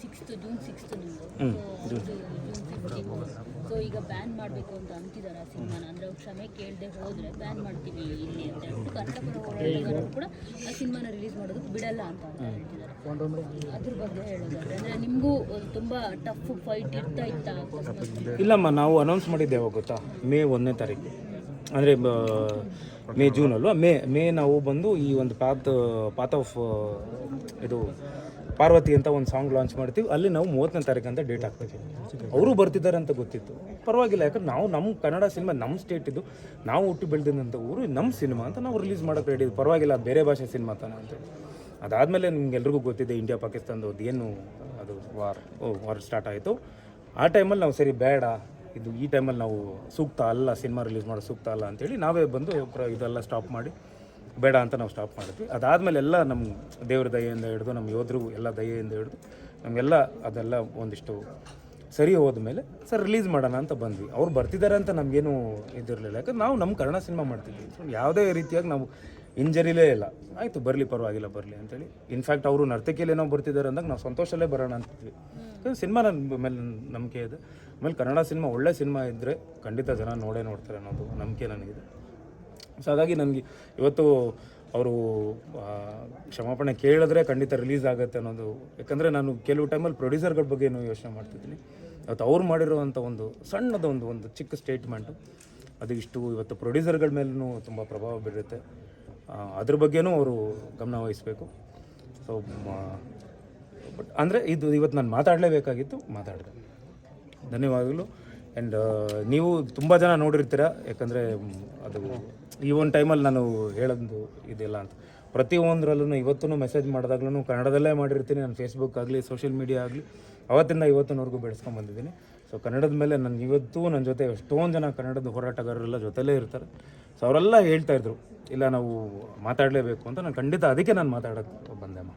Sixth June sixth ನಿಮ್ಮದು so ಈಗ ban ಮಾಡಬೇಕು ಅಂತ ಅಂತಿದ್ದಾರೆ ಆ ಸಿನಿಮಾನ. ಅಂದರೆ ಅವ್ರು ಕ್ಷಮೆ ಕೇಳದೆ ಹೋದರೆ ಬ್ಯಾನ್ ಮಾಡ್ತೀವಿ ಇಲ್ಲಿ ಅಂತ ಹೇಳ್ಬಿಟ್ಟು ಹೋರಾಟಗಾರರು ಕೂಡ ಆ ಸಿನಿಮಾನ ರಿಲೀಸ್ ಮಾಡೋದಕ್ಕೆ ಬಿಡಲ್ಲ ಅಂತ ಹೇಳ್ತಿದ್ದಾರೆ ಅದ್ರ ಬಗ್ಗೆ ಹೇಳೋದಾದ್ರೆ ಅಂದರೆ ನಿಮಗೂ ತುಂಬ ಟಫ್ ಫೈಟ್ ಇರ್ತಾ ಇತ್ತಾ ಇಲ್ಲಮ್ಮ ನಾವು ಅನೌನ್ಸ್ ಮಾಡಿದ್ದೇವೆ ಗೊತ್ತಾ? ಮೇ ಒಂದನೇ ತಾರೀಕು. ಅಂದರೆ ಮೇ ಜೂನ್ ಅಲ್ವಾ? ಮೇ ಮೇ ನಾವು ಬಂದು ಈ ಒಂದು ಪಾತ್ ಪಾತ್ ಆಫ್ ಇದು ಪಾರ್ವತಿ ಅಂತ ಒಂದು ಸಾಂಗ್ ಲಾಂಚ್ ಮಾಡ್ತೀವಿ. ಅಲ್ಲಿ ನಾವು ಮೂವತ್ತನೇ ತಾರೀಕು ಅಂತ ಡೇಟ್ ಹಾಕ್ತೀವಿ. ಅವರು ಬರ್ತಿದ್ದಾರೆ ಅಂತ ಗೊತ್ತಿತ್ತು. ಪರವಾಗಿಲ್ಲ ಯಾಕಂದ್ರೆ ನಾವು ನಮ್ಮ ಕನ್ನಡ ಸಿನಿಮಾ ನಮ್ಮ ಸ್ಟೇಟ್ ಇದು. ನಾವು ಹುಟ್ಟಿ ಬೆಳೆದಿದ್ದಂಥ ಊರು ನಮ್ಮ ಸಿನಿಮಾ ಅಂತ ನಾವು ರಿಲೀಸ್ ಮಾಡೋಕ್ಕೆ ರೆಡಿ ಪರವಾಗಿಲ್ಲ ಬೇರೆ ಭಾಷೆ ಸಿನಿಮಾ ತಾನೆ ಅಂತ ಅದಾದಮೇಲೆ ನಿಮ್ಗೆಲ್ರಿಗೂ ಗೊತ್ತಿದೆ ಇಂಡಿಯಾ ಪಾಕಿಸ್ತಾನದ ಏನು ಅದು ವಾರ್ ಓ ವಾರ್ ಸ್ಟಾರ್ಟ್ ಆಯಿತು. ಆ ಟೈಮಲ್ಲಿ ನಾವು ಸರಿ ಬೇಡ. ಇದು ಈ ಟೈಮಲ್ಲಿ ನಾವು ಸೂಕ್ತ ಅಲ್ಲ ಸಿನಿಮಾ ರಿಲೀಸ್ ಮಾಡೋ ಸೂಕ್ತ ಅಲ್ಲ ಅಂತೇಳಿ ನಾವೇ ಬಂದು ಇದೆಲ್ಲ ಸ್ಟಾಪ್ ಮಾಡಿ ಬೇಡ ಅಂತ ನಾವು ಸ್ಟಾಪ್ ಮಾಡಿದ್ವಿ. ಅದಾದಮೇಲೆ ಎಲ್ಲ ನಮ್ಮ ದೇವ್ರ ದಯೆಯಿಂದ ಹಿಡಿದು ನಮ್ಮ ಯೋಧರು ಎಲ್ಲ ದಯೆಯಿಂದ ಹಿಡಿದು ನಮಗೆಲ್ಲ ಅದೆಲ್ಲ ಒಂದಿಷ್ಟು ಸರಿ ಹೋದ್ಮೇಲೆ ಸರ್ ರಿಲೀಸ್ ಮಾಡೋಣ ಅಂತ ಬಂದ್ವಿ. ಅವ್ರು ಬರ್ತಿದ್ದಾರೆ ಅಂತ ನಮಗೇನು ಇದಿರಲಿಲ್ಲ. ಯಾಕಂದ್ರೆ ನಾವು ನಮ್ಮ ಕನ್ನಡ ಸಿನಿಮಾ ಮಾಡ್ತಿದ್ವಿ. ಸೊ ಯಾವುದೇ ರೀತಿಯಾಗಿ ನಾವು ಇಂಜರಿಲೇ ಇಲ್ಲ. ಆಯಿತು ಬರಲಿ ಪರವಾಗಿಲ್ಲ ಬರಲಿ ಅಂತೇಳಿ. ಇನ್ಫ್ಯಾಕ್ಟ್ ಅವರು ನರ್ತಕಿಯಲ್ಲಿ ಏನೋ ಬರ್ತಿದ್ದಾರೆ ಅಂದಾಗ ನಾವು ಸಂತೋಷಲ್ಲೇ ಬರೋಣ ಅಂತಿದ್ವಿ. ಸಿನಿಮಾ ನನ್ನ ಮೇಲೆ ನಂಬಿಕೆ ಇದೆ. ಆಮೇಲೆ ಕನ್ನಡ ಸಿನಿಮಾ ಒಳ್ಳೆ ಸಿನಿಮಾ ಇದ್ದರೆ ಖಂಡಿತ ಜನ ನೋಡೇ ನೋಡ್ತಾರೆ ಅನ್ನೋದು ನಂಬಿಕೆ ನನಗಿದೆ. ಸೊ ಹಾಗಾಗಿ ನನಗೆ ಇವತ್ತು ಅವರು ಕ್ಷಮಾಪಣೆ ಕೇಳಿದ್ರೆ ಖಂಡಿತ ರಿಲೀಸ್ ಆಗುತ್ತೆ ಅನ್ನೋದು. ಯಾಕಂದರೆ ನಾನು ಕೆಲವು ಟೈಮಲ್ಲಿ ಪ್ರೊಡ್ಯೂಸರ್ಗಳ ಬಗ್ಗೆ ಯೋಚನೆ ಮಾಡ್ತಿದ್ದೀನಿ. ಇವತ್ತು ಅವ್ರು ಮಾಡಿರುವಂಥ ಒಂದು ಸಣ್ಣದ ಒಂದು ಒಂದು ಚಿಕ್ಕ ಸ್ಟೇಟ್ಮೆಂಟು ಅದು ಇಷ್ಟು ಇವತ್ತು ಪ್ರೊಡ್ಯೂಸರ್ಗಳ ಮೇಲೂ ತುಂಬ ಪ್ರಭಾವ ಬೀರುತ್ತೆ. ಅದ್ರ ಬಗ್ಗೆನೂ ಅವರು ಗಮನ ವಹಿಸಬೇಕು. ಸೊ ಬಟ್ ಅಂದರೆ ಇದು ಇವತ್ತು ನಾನು ಮಾತಾಡಲೇಬೇಕಾಗಿತ್ತು, ಮಾತಾಡಿದೆ. ಧನ್ಯವಾದಗಳು. ಆ್ಯಂಡ್ ನೀವು ತುಂಬ ಜನ ನೋಡಿರ್ತೀರ, ಯಾಕಂದರೆ ಅದು, ಈ ಒಂದು ಟೈಮಲ್ಲಿ ನಾನು ಹೇಳೋದು ಇದಿಲ್ಲ ಅಂತ. ಪ್ರತಿಯೊಂದರಲ್ಲೂ ಇವತ್ತೂ ಮೆಸೇಜ್ ಮಾಡಿದಾಗ್ಲೂ ಕನ್ನಡದಲ್ಲೇ ಮಾಡಿರ್ತೀನಿ. ನಾನು ಫೇಸ್ಬುಕ್ ಆಗಲಿ ಸೋಷಿಯಲ್ ಮೀಡಿಯಾ ಆಗಲಿ, ಅವತ್ತಿಂದ ಇವತ್ತಿನವರೆಗೂ ಬೆಳೆಸ್ಕೊಂಡು ಬಂದಿದ್ದೀನಿ. ಸೊ ಕನ್ನಡದ ಮೇಲೆ ನಾನು, ಇವತ್ತು ನನ್ನ ಜೊತೆ ಎಷ್ಟೊಂದು ಜನ ಕನ್ನಡದ ಹೋರಾಟಗಾರರೆಲ್ಲ ಜೊತೆಲೇ ಇರ್ತಾರೆ. ಸೊ ಅವರೆಲ್ಲ ಹೇಳ್ತಾ ಇದ್ರು, ಇಲ್ಲ, ನಾವು ಮಾತಾಡಲೇಬೇಕು ಅಂತ. ನಾನು ಖಂಡಿತ ಅದಕ್ಕೆ ನಾನು ಮಾತಾಡೋಕ್ಕೆ ಬಂದೆ, ಅಮ್ಮ.